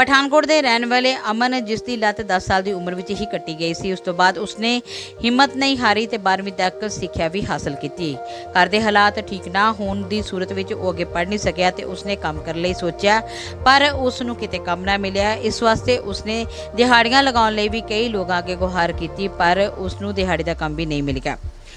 ਪਠਾਨਕੋਟ ਦੇ ਰਹਿਣ ਵਾਲੇ ਅਮਨ, ਜਿਸ ਦੀ ਲੱਤ 10 ਸਾਲ ਦੀ ਉਮਰ ਵਿੱਚ ਹੀ ਕੱਟੀ ਗਈ ਸੀ, ਉਸ ਤੋਂ ਬਾਅਦ ਉਸਨੇ ਹਿੰਮਤ ਨਹੀਂ ਹਾਰੀ ਤੇ 12ਵੀਂ ਤੱਕ ਸਿੱਖਿਆ ਵੀ ਹਾਸਲ ਕੀਤੀ। ਘਰ ਦੇ ਹਾਲਾਤ ਠੀਕ ਨਾ ਹੋਣ ਦੀ ਸੂਰਤ ਵਿੱਚ ਉਹ ਅੱਗੇ ਪੜ੍ਹ ਨਹੀਂ ਸਕਿਆ ਤੇ ਉਸਨੇ ਕੰਮ ਕਰਨ ਲਈ ਸੋਚਿਆ, ਪਰ ਉਸ ਨੂੰ ਕਿਤੇ ਕੰਮ ਨਾ ਮਿਲਿਆ। ਇਸ ਵਾਸਤੇ ਉਸਨੇ ਦਿਹਾੜੀਆਂ ਲਗਾਉਣ ਲਈ ਵੀ ਕਈ ਲੋਕਾਂ ਅੱਗੇ ਗੁਹਾਰ ਕੀਤੀ, ਪਰ ਉਸ ਨੂੰ ਦਿਹਾੜੀ ਦਾ ਕੰਮ ਵੀ ਨਹੀਂ ਮਿਲ ਗਿਆ।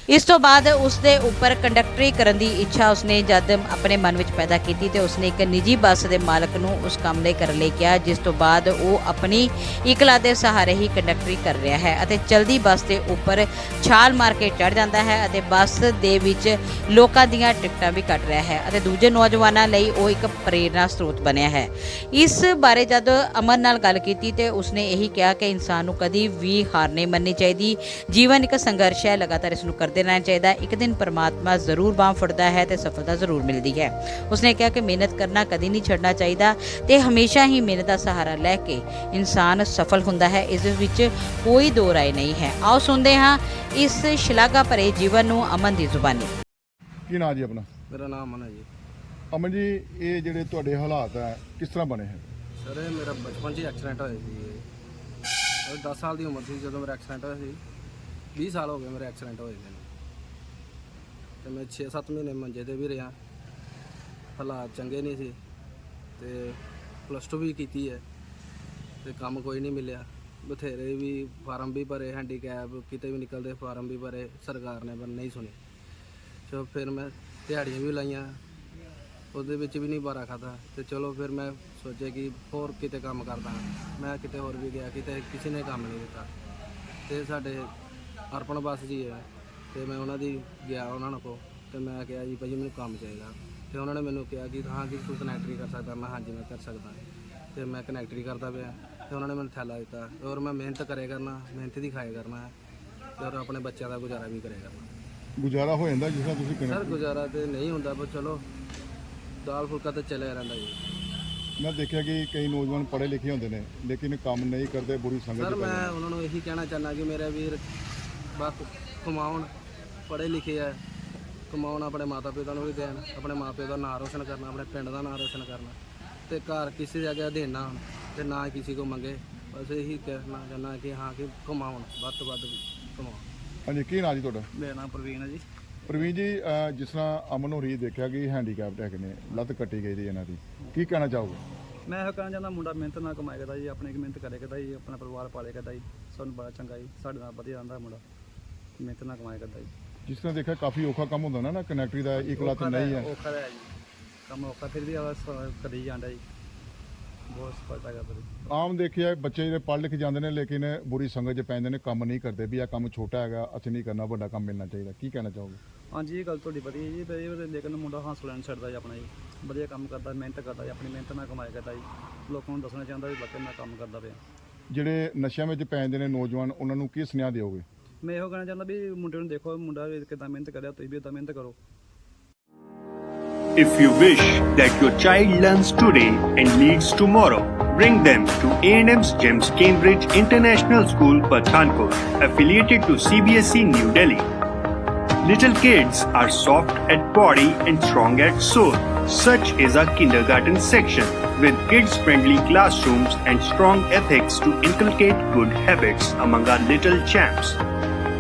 ਇਸ ਤੋਂ ਬਾਅਦ ਉਸ ਦੇ ਉੱਪਰ ਕੰਡਕਟਰੀ ਕਰਨ ਦੀ ਇੱਛਾ ਉਸਨੇ ਜਦ ਆਪਣੇ ਮਨ ਵਿੱਚ ਪੈਦਾ ਕੀਤੀ ਤੇ ਉਸਨੇ ਇੱਕ ਨਿੱਜੀ ਬੱਸ ਦੇ ਮਾਲਕ ਨੂੰ ਉਸ ਕੰਮ ਲਈ ਕਰਨ ਲਈ ਕਿਹਾ, ਜਿਸ ਤੋਂ ਬਾਅਦ ਉਹ ਆਪਣੀ ਇਕਲਾ ਦੇ ਸਹਾਰੇ ਹੀ ਕੰਡਕਟਰੀ ਕਰ ਰਿਹਾ ਹੈ ਅਤੇ ਚਲਦੀ ਬੱਸ ਦੇ ਉੱਪਰ ਛਾਲ ਮਾਰ ਕੇ ਚੜ ਜਾਂਦਾ ਹੈ ਅਤੇ ਬੱਸ ਦੇ ਵਿੱਚ ਲੋਕਾਂ ਦੀਆਂ ਟਿਕਟਾਂ ਵੀ ਕੱਟ ਰਿਹਾ ਹੈ ਅਤੇ ਦੂਜੇ ਨੌਜਵਾਨਾਂ ਲਈ ਉਹ ਇੱਕ ਪ੍ਰੇਰਨਾ ਸਰੋਤ ਬਣਿਆ ਹੈ। ਇਸ ਬਾਰੇ ਜਦ ਅਮਨ ਨਾਲ ਗੱਲ ਕੀਤੀ ਤੇ ਉਸਨੇ ਇਹੀ ਕਿਹਾ ਕਿ ਇਨਸਾਨ ਨੂੰ ਕਦੀ ਵੀ ਹਾਰ ਨਹੀਂ ਮੰਨਣੀ ਚਾਹੀਦੀ। ਜੀਵਨ ਇੱਕ ਸੰਘਰਸ਼ ਹੈ, ਲਗਾਤਾਰ ਇਸ ਨੂੰ ਕਰ ਕਰਦੇ ਰਹਿਣਾ ਚਾਹੀਦਾ। ਇੱਕ ਦਿਨ ਪਰਮਾਤਮਾ ਜ਼ਰੂਰ ਬਾਹ ਫੜਦਾ ਹੈ ਤੇ ਸਫਲਤਾ ਜ਼ਰੂਰ ਮਿਲਦੀ ਹੈ। ਉਸਨੇ ਕਿਹਾ ਕਿ ਮਿਹਨਤ ਕਰਨਾ ਕਦੀ ਨਹੀਂ ਛੱਡਣਾ ਚਾਹੀਦਾ ਤੇ ਹਮੇਸ਼ਾ ਹੀ ਮਿਹਨਤ ਦਾ ਸਹਾਰਾ ਲੈ ਕੇ ਇਨਸਾਨ ਸਫਲ ਹੁੰਦਾ ਹੈ। ਇਸ ਵਿੱਚ ਕੋਈ ਦੋ ਰਾਏ ਨਹੀਂ ਹੈ। ਆਓ ਸੁਣਦੇ ਹਾਂ ਇਸ ਸ਼ਲਾਘਾ ਭਰੇ ਜੀਵਨ ਨੂੰ ਅਮਨ ਦੀ ਜ਼ੁਬਾਨੀ। ਕੀ ਨਾਂ ਜੀ ਆਪਣਾ? ਮੇਰਾ ਨਾਮ ਅਮਨ ਹੈ ਜੀ। ਅਮਨ ਜੀ ਇਹ ਜਿਹੜੇ ਤੁਹਾਡੇ ਹਾਲਾਤ ਹੈ ਕਿਸ ਤਰ੍ਹਾਂ ਬਣੇ ਹੈ? ਸਰ ਇਹ ਮੇਰਾ ਬਚਪਨ 'ਚ ਐਕਸੀਡੈਂਟ ਹੋਇਆ ਸੀ। ਇਹ 10 ਸਾਲ ਦੀ ਉਮਰ ਸੀ ਜਦੋਂ ਮੇਰਾ ਐਕਸੀਡੈਂਟ ਹੋਇਆ ਸੀ। 20 ਸਾਲ ਹੋ ਗਏ ਮੇਰੇ ਐਕਸੀਡੈਂਟ ਹੋਏ ਨੂੰ ਤੇ ਮੈਂ 6-7 ਮਹੀਨੇ ਮੰਜੇ ਤੇ ਵੀ ਰਿਹਾ। ਹਾਲਾਤ ਚੰਗੇ ਨਹੀਂ ਸੀ ਤੇ ਪਲੱਸ 2 ਵੀ ਕੀਤੀ ਹੈ ਤੇ ਕੰਮ ਕੋਈ ਨਹੀਂ ਮਿਲਿਆ। ਬਥੇਰੇ ਵੀ ਫਾਰਮ ਵੀ ਭਰੇ ਹੈਂਡੀਕੈਪ ਕਿਤੇ ਵੀ ਨਿਕਲਦੇ ਫਾਰਮ ਵੀ ਭਰੇ, ਸਰਕਾਰ ਨੇ ਪਰ ਨਹੀਂ ਸੁਣੀ। ਚਲੋ ਫਿਰ ਮੈਂ ਦਿਹਾੜੀਆਂ ਵੀ ਲਾਈਆਂ, ਉਹਦੇ ਵਿੱਚ ਵੀ ਨਹੀਂ ਬਾਰਾ ਖਾਦਾ ਤੇ ਚਲੋ ਫਿਰ ਮੈਂ ਸੋਚਿਆ ਕਿ ਹੋਰ ਕਿਤੇ ਕੰਮ ਕਰਦਾ। ਮੈਂ ਕਿਤੇ ਹੋਰ ਵੀ ਗਿਆ, ਕਿਤੇ ਕਿਸੇ ਨੇ ਕੰਮ ਨਹੀਂ ਦਿੱਤਾ। ਤੇ ਸਾਡੇ ਅਰਪਣ ਬੱਸ ਜੀ ਹੈ। ਤੇ ਮੈਂ ਉਹਨਾਂ ਦੀ ਗਿਆ ਉਹਨਾਂ ਨੂੰ ਕੋ ਤੇ ਮੈਂ ਕਿਹਾ ਜੀ ਭਾਜੀ ਮੈਨੂੰ ਕੰਮ ਚਾਹੀਦਾ। ਤੇ ਉਹਨਾਂ ਨੇ ਮੈਨੂੰ ਕਿਹਾ ਕਿ ਹਾਂ ਕਿ ਤੂੰ ਕਨੈਕਟਰੀ ਕਰ ਸਕਦਾ। ਮੈਂ ਹਾਂਜੀ ਮੈਂ ਕਰ ਸਕਦਾ। ਤੇ ਮੈਂ ਕਨੈਕਟਰੀ ਕਰਦਾ ਪਿਆ। ਤੇ ਉਹਨਾਂ ਨੇ ਮੈਨੂੰ ਥੈਲਾ ਦਿੱਤਾ। ਔਰ ਮੈਂ ਮਿਹਨਤ ਕਰੇ ਕਰਨਾ ਮਿਹਨਤ ਦੀ ਖਾਏ ਕਰਨਾ ਤੇ ਔਰ ਆਪਣੇ ਬੱਚਿਆਂ ਦਾ ਗੁਜ਼ਾਰਾ ਵੀ ਕਰੇ ਕਰਨਾ। ਗੁਜ਼ਾਰਾ ਹੋ ਜਾਂਦਾ ਜਿਸ ਤਰ੍ਹਾਂ ਤੁਸੀਂ ਸਰ ਗੁਜ਼ਾਰਾ ਤੇ ਨਹੀਂ ਹੁੰਦਾ ਪਰ ਚਲੋ ਦਾਲ ਫੁਲਕਾ ਤੇ ਚੱਲਿਆ ਰਹਿੰਦਾ ਜੀ। ਮੈਂ ਦੇਖਿਆ ਕਿ ਕਈ ਨੌਜਵਾਨ ਪੜ੍ਹੇ ਲਿਖੇ ਹੁੰਦੇ ਨੇ ਲੇਕਿਨ ਕੰਮ ਨਹੀਂ ਕਰਦੇ ਬੁਰੀ ਸੰਗਤ ਸਰ ਚ ਪੈ ਮੈਂ ਜਾਂਦੇ ਉਹਨਾਂ ਨੂੰ ਇਹੀ ਕਹਿਣਾ ਚਾਹੁੰਦਾ ਕਿ ਮੇਰੇ ਵੀਰ ਬਸ ਕਮਾਉਣ ਪੜ੍ਹੇ ਲਿਖੇ ਆ ਕਮਾਉਣ ਆਪਣੇ ਮਾਤਾ ਪਿਤਾ ਨੂੰ ਵੀ ਦੇਣ ਆਪਣੇ ਮਾਪਿਓ ਦਾ ਨਾਂ ਰੋਸ਼ਨ ਕਰਨਾ ਆਪਣੇ ਪਿੰਡ ਦਾ ਨਾਂ ਰੋਸ਼ਨ ਕਰਨਾ ਤੇ ਘਰ ਕਿਸੇ ਜਗ੍ਹਾ ਦੇਣਾ ਤੇ ਨਾ ਕਿਸੇ ਕੋ ਮੰਗੇ ਬਸ ਇਹੀ ਕਹਿਣਾ ਚਾਹੁੰਦਾ ਕਿ ਹਾਂ ਕਿ ਕਮਾਉਣ ਵੱਧ ਤੋਂ ਵੱਧ ਕਮਾਉਣ। ਹਾਂਜੀ ਕੀ ਨਾਂ ਜੀ ਤੁਹਾਡਾ? ਮੇਰਾ ਨਾਮ ਪ੍ਰਵੀਨ ਹੈ ਜੀ। ਪ੍ਰਵੀਨ ਜੀ ਅਹ ਜਿਸ ਤਰ੍ਹਾਂ ਅਮਨ ਹੋਰੀ ਦੇਖਿਆ ਕਿ ਹੈਂਡੀਕੈਪਟ ਹੈਗੇ ਨੇ ਲੱਤ ਕੱਟੀ ਗਈ ਦੀ ਇਹਨਾਂ ਦੀ ਕੀ ਕਹਿਣਾ ਚਾਹੋਗੇ? ਮੈਂ ਇਹ ਕਹਿਣਾ ਚਾਹੁੰਦਾ ਮੁੰਡਾ ਮਿਹਨਤ ਨਾਲ ਕਮਾਏ ਕਰਦਾ ਜੀ ਆਪਣੇ ਕੀ ਮਿਹਨਤ ਕਰੇ ਕਰਦਾ ਜੀ ਆਪਣਾ ਪਰਿਵਾਰ ਪਾਲੇ ਕਰਦਾ ਜੀ ਸਾਨੂੰ ਬੜਾ ਚੰਗਾ ਜੀ ਸਾਡੇ ਨਾਲ ਵਧੀਆ ਰਹਿੰਦਾ ਮੁੰਡਾ ਮਿਹਨਤ ਨਾਲ ਕਮਾਏ ਕਰਦਾ ਜੀ। ਜਿਸ ਤਰ੍ਹਾਂ ਦੇਖਿਆ ਕਾਫੀ ਔਖਾ ਕੰਮ ਹੁੰਦਾ ਨਾ ਨਾ ਕਨੈਕਟਰੀ ਦਾ ਇੱਕ ਲੱਤ ਨਹੀਂ ਹੈ। ਔਖਾ ਹੈ ਜੀ। ਕੰਮ ਔਖਾ ਫਿਰ ਵੀ ਆਵਾਜ਼ ਕਰੀ ਜਾਂਦਾ ਜੀ। ਬਹੁਤ ਸਫਲਤਾ ਕਰਦਾ ਜੀ ਆਮ ਦੇਖਿਆ ਬੱਚੇ ਜਿਹੜੇ ਪੜ੍ਹ ਲਿਖ ਜਾਂਦੇ ਨੇ ਲੇਕਿਨ ਬੁਰੀ ਸੰਗਤ 'ਚ ਪੈ ਜਾਂਦੇ ਨੇ ਕੰਮ ਨਹੀਂ ਕਰਦੇ ਵੀ ਇਹ ਕੰਮ ਛੋਟਾ ਹੈਗਾ ਅਸੀਂ ਨਹੀਂ ਕਰਨਾ ਵੱਡਾ ਕੰਮ ਮਿਲਣਾ ਚਾਹੀਦਾ। ਕੀ ਕਹਿਣਾ ਚਾਹੋਗੇ? ਹਾਂਜੀ ਇਹ ਗੱਲ ਤੁਹਾਡੀ ਵਧੀਆ ਜੀ। ਤੇ ਇਹ ਲੇਕਿਨ ਮੁੰਡਾ ਹੌਸਲਾ ਨਹੀਂ ਛੱਡਦਾ ਜੀ ਆਪਣਾ ਜੀ। ਵਧੀਆ ਕੰਮ ਕਰਦਾ ਮਿਹਨਤ ਕਰਦਾ ਜੀ ਆਪਣੀ ਮਿਹਨਤ ਨਾਲ ਕਮਾਏ ਕਰਦਾ ਜੀ। ਲੋਕਾਂ ਨੂੰ ਦੱਸਣਾ ਚਾਹੁੰਦਾ ਵੀ ਬੱਕੇ ਮੈਂ ਕੰਮ ਕਰਦਾ ਪਿਆ। ਜਿਹੜੇ ਨਸ਼ਿਆਂ ਵਿੱਚ ਪੈ ਜਾਂਦੇ ਨੇ ਨੌਜਵਾਨ ਉਹਨਾਂ ਨੂੰ ਕੀ ਸੁਨੇਹਾ ਦਿਓਗੇ? ਮੈਂ ਇਹੋ ਕਹਿਣਾ ਚਾਹੁੰਦਾ ਵੀ ਮੁੰਡੇ ਨੂੰ ਦੇਖੋ ਮੁੰਡਾ ਕਿਦਾਂ ਮਿਹਨਤ ਕਰਿਆ ਤੁਸੀਂ ਵੀ ਉਦਾਂ ਮਿਹਨਤ ਕਰੋ If you wish that your child learns today and leads tomorrow, bring them to A&M's GEMS Cambridge International School, Pathankot, affiliated to CBSE E, New Delhi. Little kids are soft at body and strong at soul. Such is our kindergarten section with kids-friendly classrooms and strong ethics to inculcate good habits among our little champs.